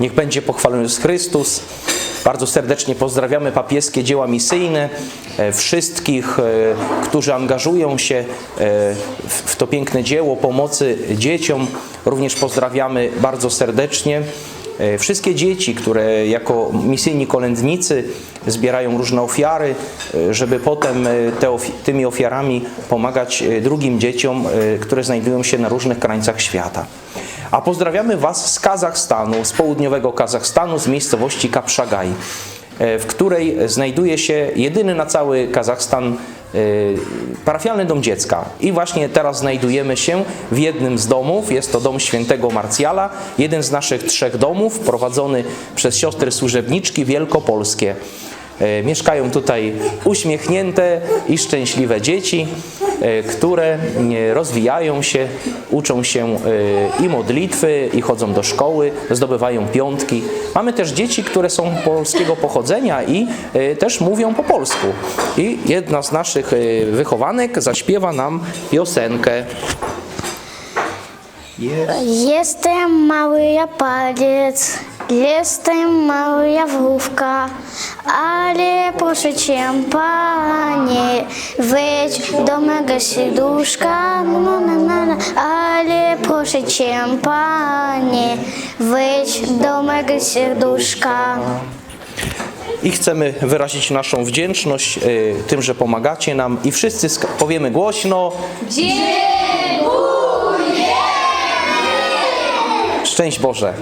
Niech będzie pochwalony Jezus Chrystus. Bardzo serdecznie pozdrawiamy papieskie dzieła misyjne, e, wszystkich, e, którzy angażują się e, w to piękne dzieło pomocy dzieciom. Również pozdrawiamy bardzo serdecznie wszystkie dzieci, które jako misyjni kolędnicy zbierają różne ofiary, żeby potem te ofi- tymi ofiarami pomagać drugim dzieciom, które znajdują się na różnych krańcach świata. A pozdrawiamy Was z Kazachstanu, z południowego Kazachstanu, z miejscowości Kapszagaj, e, w której znajduje się jedyny na cały Kazachstan e, parafialny dom dziecka. I właśnie teraz znajdujemy się w jednym z domów, jest to dom świętego Marcjala, jeden z naszych trzech domów, prowadzony przez siostry służebniczki wielkopolskie. E, Mieszkają tutaj uśmiechnięte i szczęśliwe dzieci, które e, rozwijają się, uczą się e, i modlitwy, i chodzą do szkoły, zdobywają piątki. Mamy też dzieci, które są polskiego pochodzenia i e, też mówią po polsku. I jedna z naszych e, wychowanek zaśpiewa nam piosenkę. Jestem mały japaniec, jestem mały jawówka, ale proszę cię, panie, wejdź do mego serduszka, no, no, no. ale proszę cię, panie, wejdź do mego serduszka. I chcemy wyrazić naszą wdzięczność e, tym, że pomagacie nam i wszyscy powiemy głośno. Dziękuję! Szczęść Boże!